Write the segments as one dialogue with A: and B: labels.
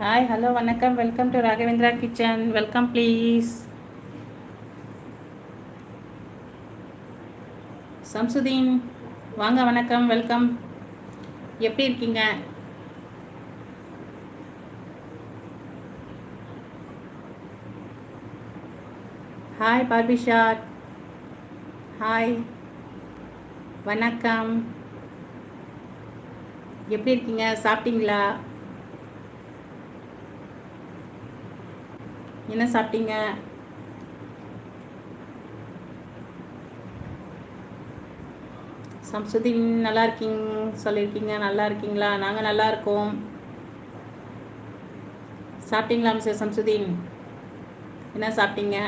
A: Hi hello வணக்கம். Welcome to Raghavendra kitchen welcome please Samsudeen வாங்க வணக்கம். வெல்கம் எப்படி இருக்கீங்க? ஹாய் பார்பிஷாட் ஹாய் வணக்கம். எப்படி இருக்கீங்க? சாப்பிட்டீங்களா? என்ன சாப்பிட்டீங்க? சம்சுதீன் நல்லா இருக்கீங்க சொல்லியிருக்கீங்க. நல்லா இருக்கீங்களா? நாங்கள் நல்லா இருக்கோம். சாப்பிட்டீங்களா மிஸ்டர் சம்சுதீன்? என்ன சாப்பிட்டீங்க?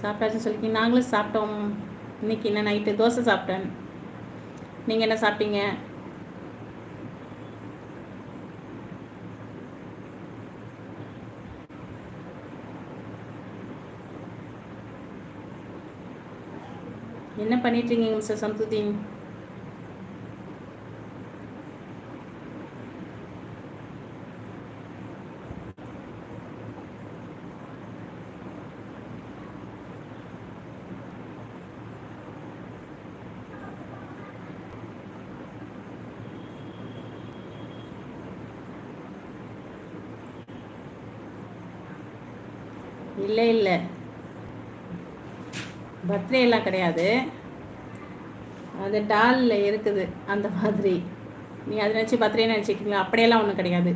A: சாப்பிட்டாச்சுன்னு சொல்லிருக்கீங்க நாங்களும் சாப்பிட்டோம். இன்னைக்கு என்ன நைட்டு? தோசை சாப்பிட்டேன். நீங்கள் என்ன சாப்பிட்டீங்க? என்ன பண்ணிட்டு இருக்கீங்க மிஸ்டர் சம்சுதீன் இல்லை இல்லை பர்த்டே எல்லாம் கிடையாது. அது டாலில் இருக்குது அந்த மாதிரி. நீ அதை நினச்சி பர்த்டே நினச்சிக்கிங்களா அப்படியெல்லாம் ஒன்றும் கிடையாது.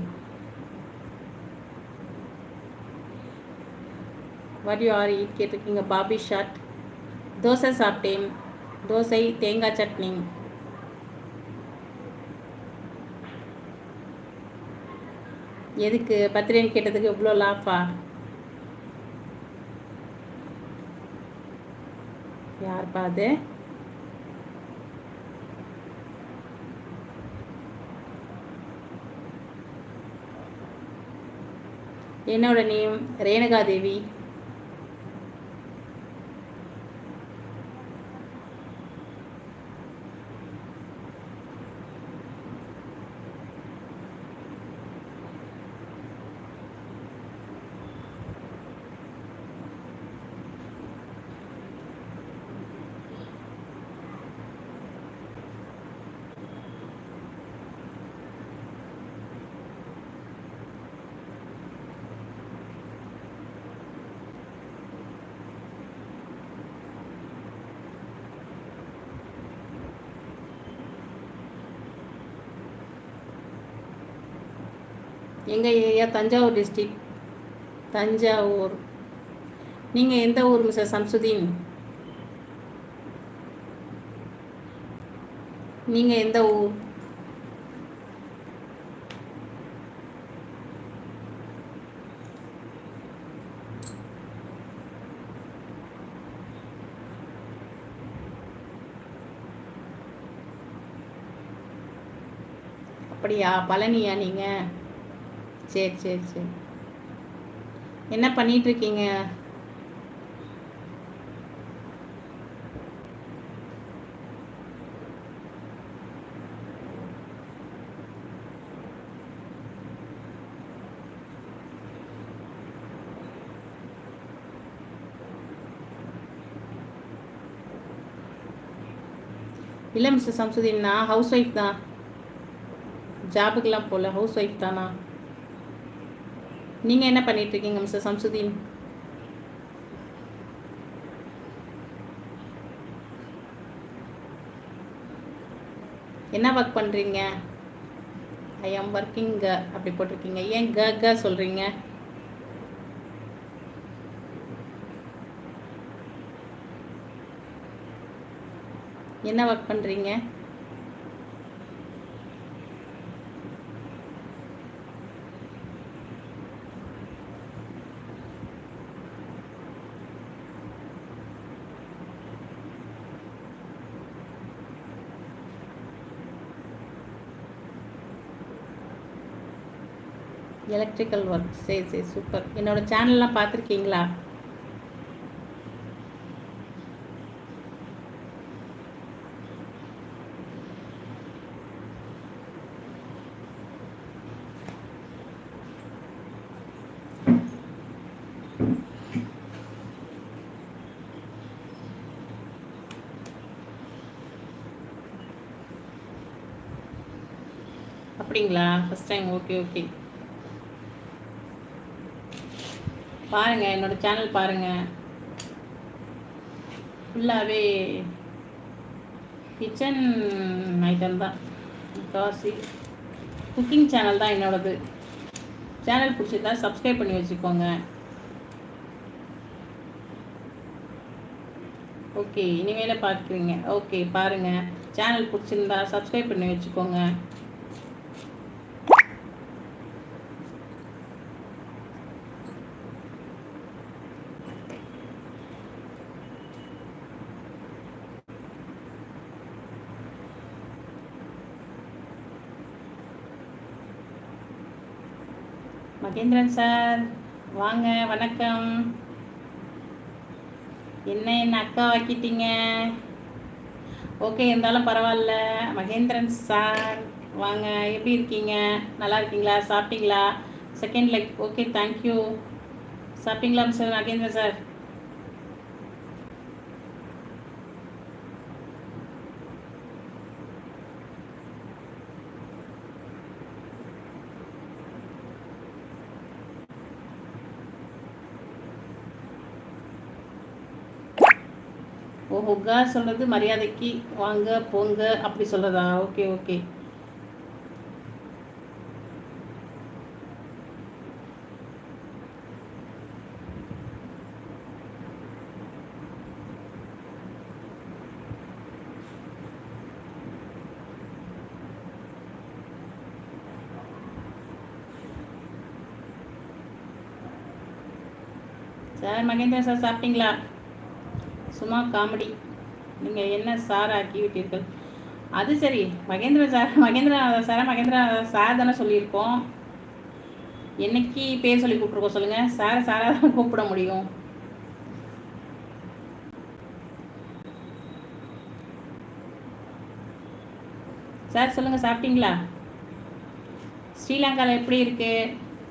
A: வாட் யூ ஆர் ஈட் கேட்டிருக்கீங்க பாபி ஷாட். தோசை சாப்பிட்டேன். தோசை தேங்காய் சட்னி. எதுக்கு? பர்த்டேன்னு கேட்டதுக்கு இவ்வளோ லாஃபா யார் அது என்னோட நேம் ரேணுகா எங்கள் ஏரியா? தஞ்சாவூர் டிஸ்ட்ரிக் தஞ்சாவூர். நீங்கள் எந்த ஊர் மிஸ்டர் சம்சுதீன்? நீங்கள் எந்த ஊர்? அப்படியா? பழனியா நீங்கள் சரி சரி சரி. என்ன பண்ணிட்டு இருக்கீங்க இல்லை மிஸ்டர் சம்சுதீன் நான் ஹவுஸ் ஒய்ஃப் தான். ஜாபுக்கெல்லாம் போகல ஹவுஸ் ஒய்ஃப் தானா? நீங்கள் என்ன பண்ணிட்டு இருக்கீங்க மிஸ்டர் சம்சுதீன்? என்ன ஒர்க் பண்ணுறீங்க ஐ ஆம் ஒர்க்கிங் க அப்படி போட்டிருக்கீங்க. ஏன் க க சொல்கிறீங்க என்ன ஒர்க் பண்ணுறீங்க எலக்ட்ரிக்கல் ஒர்க் சரி சரி சூப்பர் என்னோட சேனல்லாம் பார்த்துருக்கீங்களா? அப்படிங்களா? ஃபஸ்ட் டைம் ஓகே ஓகே பாருங்க என்னோட சேனல் பாருங்க. ஃபுல்லாகவே கிச்சன் ஐட்டம் தான். காசி குக்கிங் சேனல் தான் என்னோடது. சேனல் பிடிச்சிருந்தா சப்ஸ்கிரைப் பண்ணி வச்சுக்கோங்க. ஓகே இனிமேல பார்க்குறீங்க. ஓகே பாருங்க. சேனல் பிடிச்சிருந்தா சப்ஸ்கிரைப் பண்ணி வச்சுக்கோங்க. மகேந்திரன் சார் வாங்க வணக்கம். என்ன என்ன அக்கா ஆக்கிட்டீங்க ஓகே இருந்தாலும் பரவாயில்ல. மகேந்திரன் சார் வாங்க எப்படி இருக்கீங்க? நல்லா இருக்கீங்களா? சாப்பிட்டீங்களா? Second like okay thank you சாப்பிட்டீங்களா சார் மகேந்திரன் சார்? ஓ சொல்கிறது சொல்றது மரியாதைக்கு வாங்க போங்க அப்படி சொல்றதா? Okay okay. Sir Mahendran sir சாப்பிட்டீங்களா? சும்மா காமெடி. நீங்கள் என்ன சார் ஆக்கி விட்டீர்கள் அது சரி. Mahendra sir Mahendra sir Mahendra sir தானே சொல்லியிருக்கோம். என்னைக்கு பேர் சொல்லி கூப்பிட்ருக்கோம் சொல்லுங்கள் சாரை சாராக தான் கூப்பிட முடியும். சார் சொல்லுங்கள் சாப்பிட்டீங்களா? ஸ்ரீலங்காவில் எப்படி இருக்கு?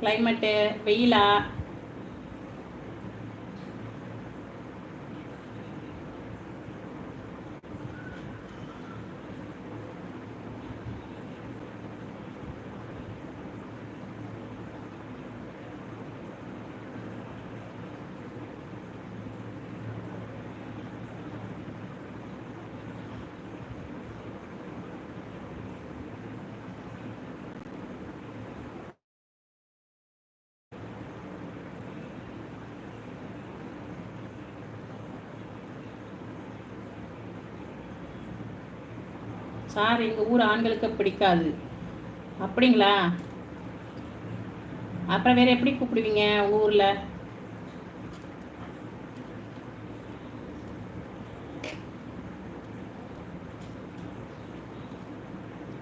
A: கிளைமேட்டு வெயிலா? சார் எங்கள் ஊர் ஆண்களுக்கு பிடிக்காது. அப்படிங்களா? அப்புறம் வேற எப்படி கூப்பிடுவீங்க உங்கள் ஊரில்?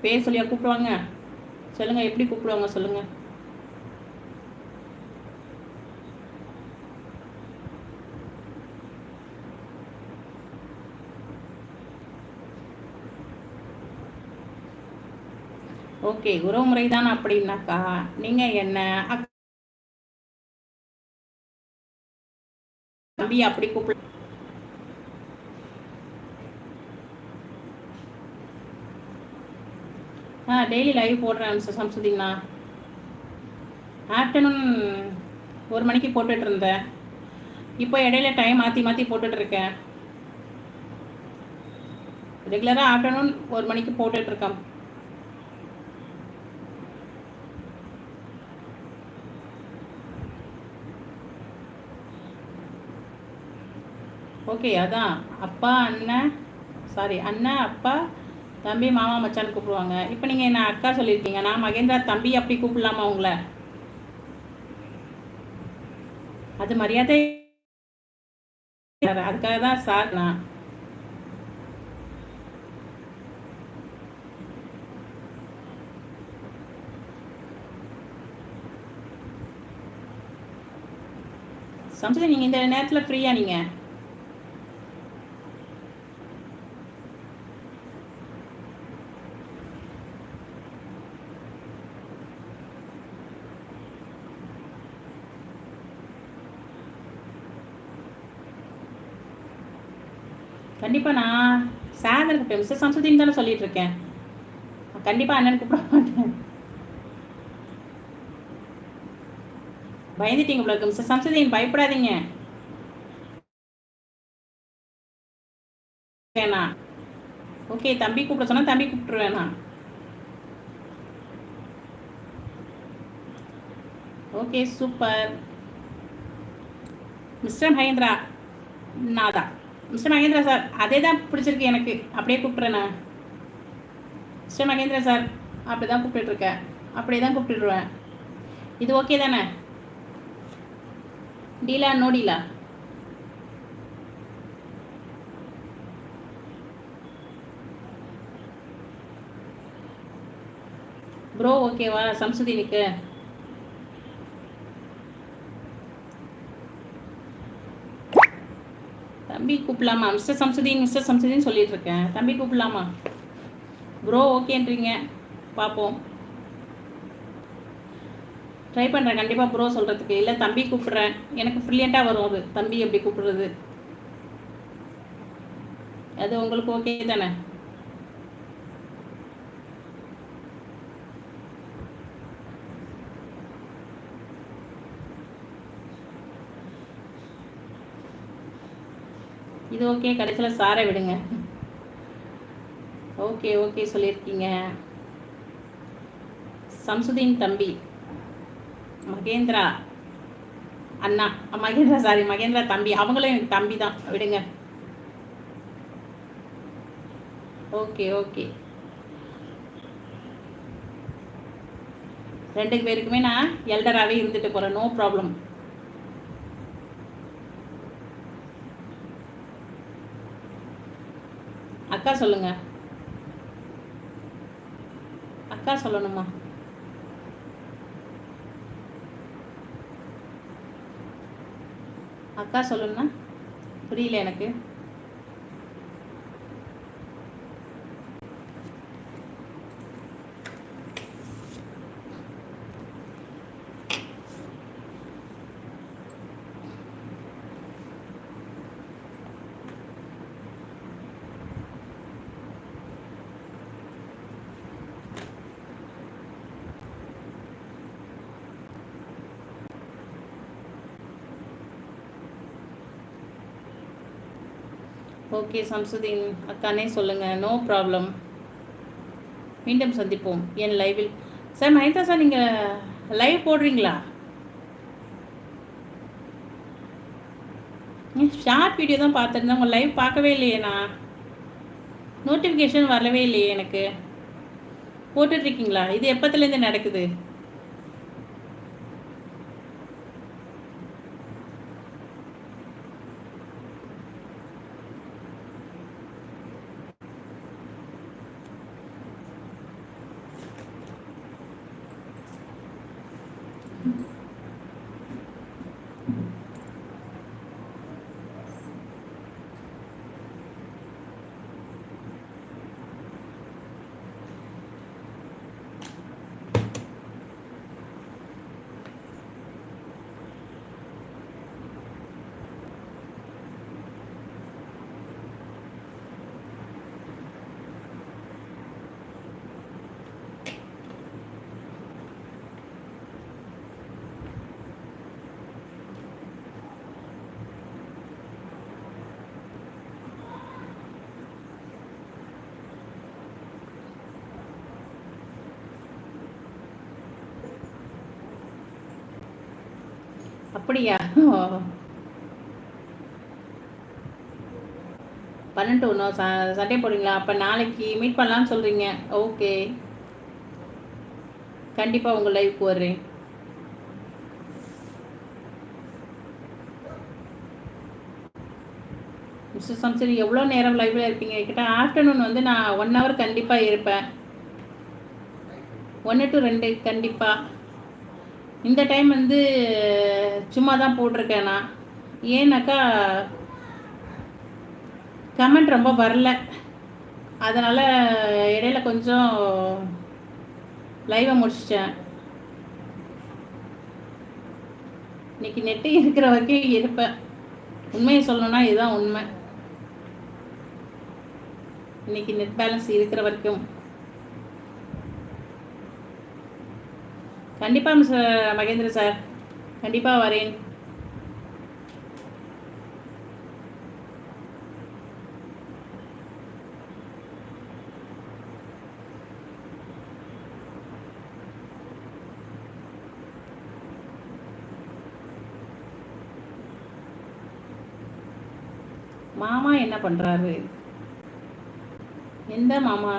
A: பேர் சொல்லியா கூப்பிடுவாங்க? சொல்லுங்க எப்படி கூப்பிடுவாங்க சொல்லுங்க. ஓகே உறவுமுறை தான் அப்படின்னாக்கா நீங்க என்ன தம்பி அப்படி கூப்பிட ஆ டெய்லி லைவ் போடுறேன் மிஸ்டர் ஆஃப்டர்நூன் ஒரு மணிக்கு போட்டுட்டு இருந்தேன். இப்போ இடையில டைம் மாற்றி மாற்றி போட்டுட்டு இருக்கேன். ரெகுலராக ஆஃப்டர்நூன் ஒரு மணிக்கு போட்டுட்டு இருக்கேன். ஓகே அதான். அப்பா அண்ணன் சாரி அண்ணன் அப்பா தம்பி மாமா மச்சான் கூப்பிடுவாங்க. இப்போ நீங்கள் என்ன அக்கா சொல்லியிருக்கீங்க? நான் மகேந்திரா தம்பி அப்படி கூப்பிடலாமா உங்களை? அது மரியாதை அதுக்காக தான் சார் நான். சம்சதி நீங்கள் இந்த நேரத்தில் ஃப்ரீயா நீங்கள் கண்டிப்பா நான் சாயந்தரம் கூப்பிட்டேன். மிஸ்டர் சம்சுதீன் தானே சொல்லிட்டு இருக்கேன் கண்டிப்பாக அண்ணன் கூப்பிட மாட்டேன். பயந்துட்டீங்க போல இருக்கு. மிஸ்டர் சம்சுதீன் பயப்படாதீங்க. வேணா. ஓகே தம்பி கூப்பிட சொன்னா தம்பி கூப்பிட்டுருவேண்ணா okay super. Mister Mahendra Natha mister Mahendra sir அதே தான் பிடிச்சிருக்கு எனக்கு. அப்படியே கூப்பிட்றேண்ணா மிஸ்டர் மகேந்திரா சார் அப்படி தான் கூப்பிட்டுருக்கேன் அப்படியே தான் கூப்பிட்டுருவேன். இது ஓகே தானே? டீலா நோ டீலா ப்ரோ ஓகேவா சம்சுதீனுக்கு. தம்பி கூப்பிடலாமா? மிஸ்டர் சம்சுதீன் மிஸ்டர் சம்சுதீன் சொல்லிட்டு இருக்கேன் தம்பி கூப்பிடலாமா? ப்ரோ ஓகேன்றீங்க. பார்ப்போம் ட்ரை பண்ணுறேன் கண்டிப்பாக ப்ரோ சொல்கிறதுக்கு இல்லை தம்பி கூப்பிட்றேன். எனக்கு ஃப்ரில்லியண்ட்டாக வரும் அது. தம்பி எப்படி கூப்பிடுறது? அது உங்களுக்கு ஓகே தானே? இது ஓகே கடைசியில் சாரை விடுங்க. ஓகே ஓகே சொல்லியிருக்கீங்க. சம்சுதீன் தம்பி மகேந்திரா அண்ணா மகேந்திரா சாரி மகேந்திரா தம்பி அவங்களும் எனக்கு தம்பி தான். விடுங்க. ஓகே ஓகே ரெண்டு பேருக்குமே நான் எல்டராகவே இருந்துட்டு போகிறேன் நோ ப்ராப்ளம் அக்கா சொல்லுங்க. அக்கா சொல்லணுமா? அக்கா சொல்லணும்னா புரியல எனக்கு. ஓகே சம்சுதீன் அக்கானே சொல்லுங்கள் நோ ப்ராப்ளம் மீண்டும் சந்திப்போம். என் லைவில் சார் மஹிந்தா சார் நீங்கள் லைவ் போடுறீங்களா? ஷார்ட் வீடியோ தான் பார்த்துருந்தேன். உங்கள் லைவ் பார்க்கவே இல்லையே நான். நோட்டிஃபிகேஷன் வரவே இல்லையே எனக்கு. போட்டுட்ருக்கீங்களா இது எப்பத்துலேருந்து நடக்குது? அப்படியா? பன்னெண்டு ஒன்று ச சண்டே போடுறீங்களா அப்போ நாளைக்கு மீட் பண்ணலாம்னு சொல்கிறீங்க ஓகே கண்டிப்பாக உங்கள் லைஃப்க்கு வர்றேன். மிஸ்டர் சம்சரி எவ்வளோ நேரம் லைவில் இருப்பீங்க? கிட்ட ஆஃப்டர்நூன் வந்து நான் ஒன் ஹவர் கண்டிப்பாக இருப்பேன். ஒன்று டு ரெண்டு கண்டிப்பாக இந்த டைம் வந்து சும்மா தான் போட்டிருக்கேன்? நான் ஏன்னாக்கா கமெண்ட் ரொம்ப வரல. அதனால் இடையில கொஞ்சம் லைவை முடிச்சிட்டேன். இன்னைக்கு நெட்டு இருக்கிற வரைக்கும் இருப்பேன். உண்மையை சொல்லணும்னா இதுதான் உண்மை. இன்னைக்கு நெட் பேலன்ஸ் இருக்கிற வரைக்கும். கண்டிப்பாக மிஸ்டர் மகேந்திர சார். கண்டிப்பா வரேன். மாமா என்ன பண்றாரு? எந்த மாமா?